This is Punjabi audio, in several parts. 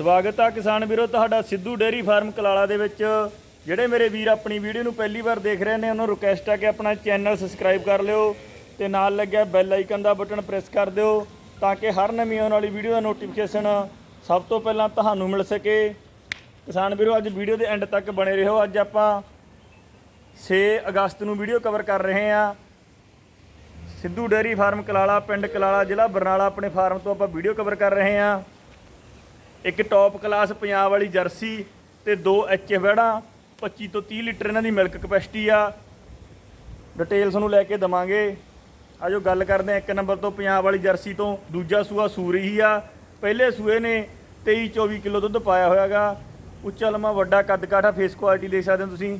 ਸਵਾਗਤ ਆ ਕਿਸਾਨ ਵੀਰੋ, ਤੁਹਾਡਾ ਸਿੱਧੂ ਡੇਅਰੀ ਫਾਰਮ ਕਲਾਲਾ ਦੇ ਵਿੱਚ। ਜਿਹੜੇ ਮੇਰੇ ਵੀਰ ਆਪਣੀ ਵੀਡੀਓ ਨੂੰ ਪਹਿਲੀ ਵਾਰ ਦੇਖ ਰਹੇ ਨੇ, ਉਹਨਾਂ ਨੂੰ ਰਿਕੁਐਸਟ ਆ ਕਿ ਆਪਣਾ ਚੈਨਲ ਸਬਸਕ੍ਰਾਈਬ ਕਰ ਲਿਓ ਤੇ ਨਾਲ ਲੱਗਿਆ ਬੈਲ ਆਈਕਨ ਦਾ ਬਟਨ ਪ੍ਰੈਸ ਕਰ ਦਿਓ ਤਾਂ ਕਿ ਹਰ ਨਵੀਂ ਆਉਣ ਵਾਲੀ ਵੀਡੀਓ ਦਾ ਨੋਟੀਫਿਕੇਸ਼ਨ ਸਭ ਤੋਂ ਪਹਿਲਾਂ ਤੁਹਾਨੂੰ ਮਿਲ ਸਕੇ। ਕਿਸਾਨ ਵੀਰੋ, ਅੱਜ ਵੀਡੀਓ ਦੇ ਐਂਡ ਤੱਕ ਬਣੇ ਰਹੋ। ਅੱਜ ਆਪਾਂ 6 ਅਗਸਤ ਨੂੰ ਵੀਡੀਓ ਕਵਰ ਕਰ ਰਹੇ ਹਾਂ। ਸਿੱਧੂ ਡੇਅਰੀ ਫਾਰਮ ਕਲਾਲਾ, ਪਿੰਡ ਕਲਾਲਾ, ਜ਼ਿਲ੍ਹਾ ਬਰਨਾਲਾ, ਆਪਣੇ ਫਾਰਮ ਤੋਂ ਆਪਾਂ ਵੀਡੀਓ ਕਵਰ ਕਰ ਰਹੇ ਹਾਂ। ਇੱਕ ਟੌਪ ਕਲਾਸ ਪੰਜਾਬ ਵਾਲੀ ਜਰਸੀ ਤੇ ਦੋ ਐਚ ਵੜਾ 25 ਤੋਂ 30 ਲੀਟਰ ਇਹਨਾਂ ਦੀ ਮਿਲਕ ਕਪੈਸਿਟੀ ਆ। ਡਿਟੇਲ ਤੁਹਾਨੂੰ ਲੈ ਕੇ ਦਵਾਂਗੇ। ਆਜੋ ਗੱਲ ਕਰਦੇ ਆ ਇੱਕ ਨੰਬਰ ਤੋਂ ਪੰਜਾਬ ਵਾਲੀ ਜਰਸੀ ਤੋਂ। ਦੂਜਾ ਸੂਆ ਸੂਰੀ ਹੀ ਆ। ਪਹਿਲੇ ਸੂਏ ਨੇ 23 24 ਕਿਲੋ ਦੁੱਧ ਪਾਇਆ ਹੋਇਆਗਾ। ਉੱਚਾ ਲੰਮਾ ਵੱਡਾ ਕੱਦ ਕਾਠਾ ਫੇਸ ਕੁਆਲਿਟੀ ਦੇਖ ਸਕਦੇ ਹੋ ਤੁਸੀਂ।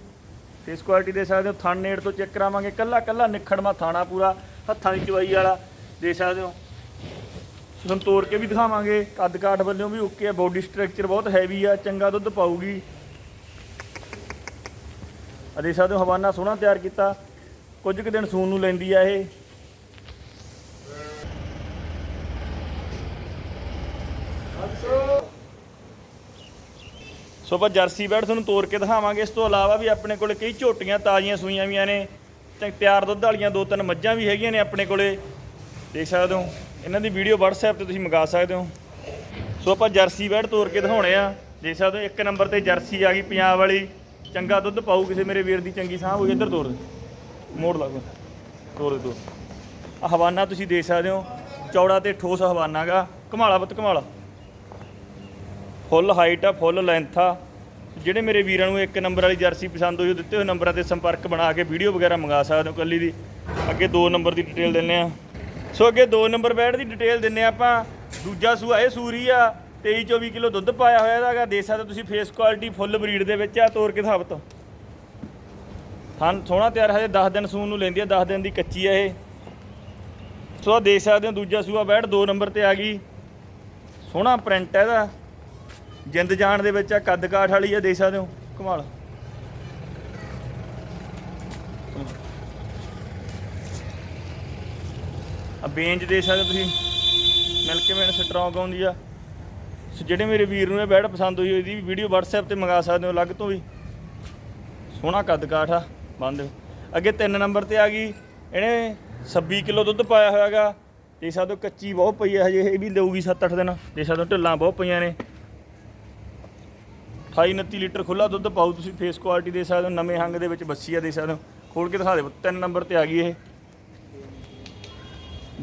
ਫੇਸ ਕੁਆਲਿਟੀ ਦੇ ਸਕਦੇ ਹੋ। ਥਣ ਨੇੜ ਤੋਂ ਚੈੱਕ ਕਰਾਵਾਂਗੇ। ਕੱਲਾ ਕੱਲਾ ਨਿਖੜਮਾ ਥਾਣਾ ਪੂਰਾ। ਹੱਥਾਂ ਦੀ ਚਵਾਈ ਵਾਲਾ ਦੇਖ ਸਕਦੇ ਹੋ। ਤੁਹਾਨੂੰ ਤੋੜ ਕੇ ਵੀ ਦਿਖਾਵਾਂਗੇ। ਕੱਦ ਕਾਠ ਵੱਲੋਂ ਵੀ ਓਕੇ ਆ ਬੋਡੀ ਸਟਰਕਚਰ ਬਹੁਤ ਹੈਵੀ ਆ, ਚੰਗਾ ਦੁੱਧ ਪਾਊਗੀ। ਆ ਦੇਖ ਸਕਦੇ ਹੋ ਹਵਾਨਾ ਸੋਹਣਾ ਤਿਆਰ ਕੀਤਾ। ਕੁਝ ਕੁ ਦਿਨ ਸੂਨ ਨੂੰ ਲੈਂਦੀ ਆ ਇਹ। ਸੋ ਆਪਾਂ ਜਰਸੀ ਬੈਡ ਤੁਹਾਨੂੰ ਤੋੜ ਕੇ ਦਿਖਾਵਾਂਗੇ। ਇਸ ਤੋਂ ਇਲਾਵਾ ਵੀ ਆਪਣੇ ਕੋਲੇ ਕਈ ਝੋਟੀਆਂ ਤਾਜ਼ੀਆਂ ਸੂਈਆਂ ਵੀਆਂ ਨੇ। ਤੇ ਤਿਆਰ ਦੁੱਧ ਵਾਲੀਆਂ ਦੋ ਤਿੰਨ ਮੱਝਾਂ ਵੀ ਹੈਗੀਆਂ ਨੇ ਆਪਣੇ ਕੋਲੇ। ਦੇਖ ਸਕਦੇ ਹੋ। ਇਹਨਾਂ ਦੀ ਵੀਡੀਓ WhatsApp ਤੇ ਤੁਸੀਂ ਮੰਗਾ ਸਕਦੇ ਹੋ। ਸੋ ਆਪਾਂ ਜਰਸੀ ਬੈਡ ਤੋੜ ਕੇ ਦਿਖਾਉਣੇ ਆ। ਦੇਖ ਸਕਦੇ ਹੋ, ਇੱਕ ਨੰਬਰ ਤੇ ਜਰਸੀ ਆ ਗਈ ਪੰਜਾਬ ਵਾਲੀ। ਚੰਗਾ ਦੁੱਧ ਪਾਉ ਕਿਸੇ ਮੇਰੇ ਵੀਰ ਦੀ, ਚੰਗੀ ਸਾਂਭ ਹੋਈ। ਇੱਧਰ ਤੋੜ ਦੇ। ਮੋੜ ਲਾ ਕੋਈ। ਤੋੜ ਦੇ ਤੋੜ ਆ ਹਵਾਨਾ ਤੁਸੀਂ ਦੇਖ ਸਕਦੇ ਹੋ। ਚੌੜਾ ਤੇ ਠੋਸ ਹਵਾਨਾ ਗਾ। ਘਮਾਲਾ ਬੱਤ ਘਮਾਲਾ। ਫੁੱਲ ਹਾਈਟ ਆ, ਫੁੱਲ ਲੈਂਥ ਆ। ਜਿਹੜੇ ਮੇਰੇ ਵੀਰਾਂ ਨੂੰ ਇੱਕ ਨੰਬਰ ਵਾਲੀ ਜਰਸੀ ਪਸੰਦ ਹੋਈ, ਉਹ ਦਿੱਤੇ ਹੋਏ ਨੰਬਰਾਂ ਤੇ ਸੰਪਰਕ ਬਣਾ ਕੇ ਵੀਡੀਓ ਵਗੈਰਾ ਮੰਗਾ ਸਕਦੇ ਹੋ ਕੱਲੀ ਦੀ। ਅੱਗੇ ਦੋ ਨੰਬਰ ਦੀ ਡਿਟੇਲ ਦਿੰਨੇ ਆ। ਸੋ ਅੱਗੇ ਦੋ ਨੰਬਰ ਬੈਡ ਦੀ ਡਿਟੇਲ ਦਿੰਨੇ ਆ ਆਪਾਂ। ਦੂਜਾ ਸੂਆ ਇਹ ਸੂਰੀ ਆ 23 24 ਕਿਲੋ ਦੁੱਧ ਪਾਇਆ ਹੋਇਆ ਇਹਦਾਗਾ ਦੇਖ ਸਕਦੇ ਹੋ ਤੁਸੀਂ ਫੇਸ ਕੁਆਲਿਟੀ ਫੁੱਲ ਬਰੀਡ ਦੇ ਵਿੱਚ ਆ, ਤੋਰ ਕੇ ਥਾਪਤ ਹਾਂ ਸੋਹਣਾ ਤਿਆਰ, ਹਜੇ 10 ਦਿਨ ਸੂਨ ਨੂੰ ਲੈਂਦੀ ਆ 10 ਦਿਨ ਦੀ ਕੱਚੀ ਆ ਇਹ। ਸੋ ਆਹ ਦੇਖ ਸਕਦੇ ਹੋ ਦੂਜਾ ਸੂਆ ਬੈਡ ਦੋ ਨੰਬਰ ਤੇ ਆ ਗਈ। ਸੋਹਣਾ ਪ੍ਰਿੰਟ ਹੈ ਇਹਦਾ। ਜਿੰਦ ਜਾਣ ਦੇ ਵਿੱਚ ਆ, ਕੱਦ ਕਾਠ ਵਾਲੀ ਆ ਦੇਖ ਸਕਦੇ ਹੋ ਕਮਾਲ। ਆ ਬੇਂਜ ਦੇਖ ਸਕਦੇ ਹੋ ਤੁਸੀਂ, ਮਿਲ ਕੇ ਮੈਨੂੰ ਸਟਰੋਂਗ ਆਉਂਦੀ ਆ। ਸੋ ਜਿਹੜੇ ਮੇਰੇ ਵੀਰ ਨੂੰ ਇਹ ਬੈਡ ਪਸੰਦ ਹੋਈ ਇਹਦੀ ਵੀ ਵੀਡੀਓ WhatsApp ਤੇ ਮੰਗਾ ਸਕਦੇ ਹੋ, ਅਲੱਗ ਤੋਂ ਵੀ। ਸੋਹਣਾ ਕੱਦ ਕਾਠ ਆ, ਬੰਦ। ਅੱਗੇ 3 ਨੰਬਰ ਤੇ ਆ ਗਈ, ਇਹਨੇ 26 ਕਿਲੋ ਦੁੱਧ ਪਾਇਆ ਹੋਇਆਗਾ। ਦੇਖ ਸਕਦੇ ਹੋ, ਕੱਚੀ ਬਹੁਤ ਪਈ ਹੈ ਹਜੇ, ਇਹ ਵੀ ਲਊਗੀ 7-8 ਦਿਨ। ਦੇਖ ਸਕਦੇ ਹੋ, ਢਿੱਲਾਂ ਬਹੁਤ ਪਈਆਂ ਨੇ। 28 29 ਲੀਟਰ ਖੁੱਲਾ ਦੁੱਧ ਪਾਉ ਤੁਸੀਂ ਫੇਸ ਕੁਆਲਿਟੀ ਦੇ ਸਕਦੇ ਹੋ, ਨਵੇਂ ਹੰਗ ਦੇ ਵਿੱਚ ਬੱਸੀ ਆ ਦੇ ਸਕਦੇ ਹੋ। ਖੋਲ ਕੇ ਦਿਖਾ ਦਿਓ, ਤਿੰਨ ਨੰਬਰ ਤੇ ਆ ਗਈ ਇਹ।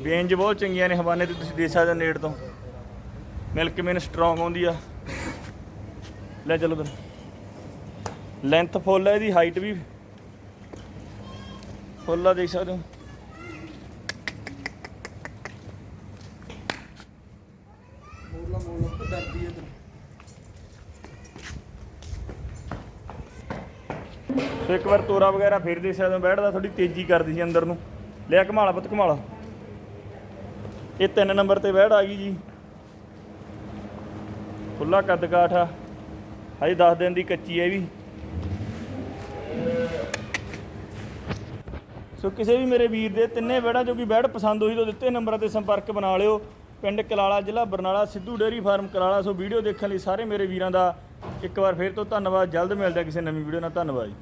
ਬੇਂਜ ਬਹੁਤ ਚੰਗੀਆਂ ਨੇ ਹਵਾਨੇ ਤੇ ਤੁਸੀਂ ਦੇ ਸਕਦੇ ਹੋ ਨੇੜ ਤੋਂ। ਮਿਲਕ ਮੇਨ ਸਟਰੋਂਗ ਆਉਂਦੀ ਆ। ਲੈ ਚਲੋ ਦਰ ਲੈਂਥ ਫੁੱਲ ਹੈ ਇਹਦੀ ਹਾਈਟ ਵੀ। ਫੁੱਲ ਆ ਦੇਖ ਸਕਦੇ ਹੋ। ਮੋਲਾ ਮੋਲਾ ਤੋਂ ਡਰਦੀ ਹੈ ਸੋ ਇੱਕ ਵਾਰ ਤੋਰਾ ਵਗੈਰਾ ਫੇਰ ਦੇ ਸਕਦੇ ਹੋ, ਬੈਠਦਾ ਥੋੜੀ ਤੇਜ਼ੀ ਕਰਦੀ ਸੀ ਅੰਦਰ ਨੂੰ। ਲਿਆ ਘਮਾਲਾ ਪੁੱਤ, ਘਮਾਲਾ। ਇਹ ਤਿੰਨ ਨੰਬਰ ਤੇ ਬੈਠ ਆ ਗਈ ਜੀ। ਖੁੱਲਾ ਕੱਦ ਕਾਠ। ਆ ਹਜੇ 10 ਦਿਨ ਦੀ ਕੱਚੀ ਹੈ ਵੀ। ਸੋ ਕਿਸੇ ਵੀ ਮੇਰੇ ਵੀਰ ਦੇ ਤਿੰਨੇ ਬੈੜਾਂ ਜੋ ਕਿ ਬੈੜ ਪਸੰਦ ਹੋਈ ਤਾਂ ਦਿੱਤੇ ਨੰਬਰਾਂ ਤੇ ਸੰਪਰਕ ਬਣਾ ਲਿਓ। ਪਿੰਡ ਕਲਾਲਾ ਜ਼ਿਲ੍ਹਾ Barnala Sidhu dairy farm Kalala. So video ਦੇਖਣ ਲਈ ਸਾਰੇ ਮੇਰੇ ਵੀਰਾਂ ਦਾ ਇੱਕ ਵਾਰ ਫੇਰ ਤੋਂ ਧੰਨਵਾਦ। ਜਲਦ ਮਿਲਦਾ ਕਿਸੇ ਨਵੀਂ ਵੀਡੀਓ ਨਾਲ। ਧੰਨਵਾਦ ਜੀ।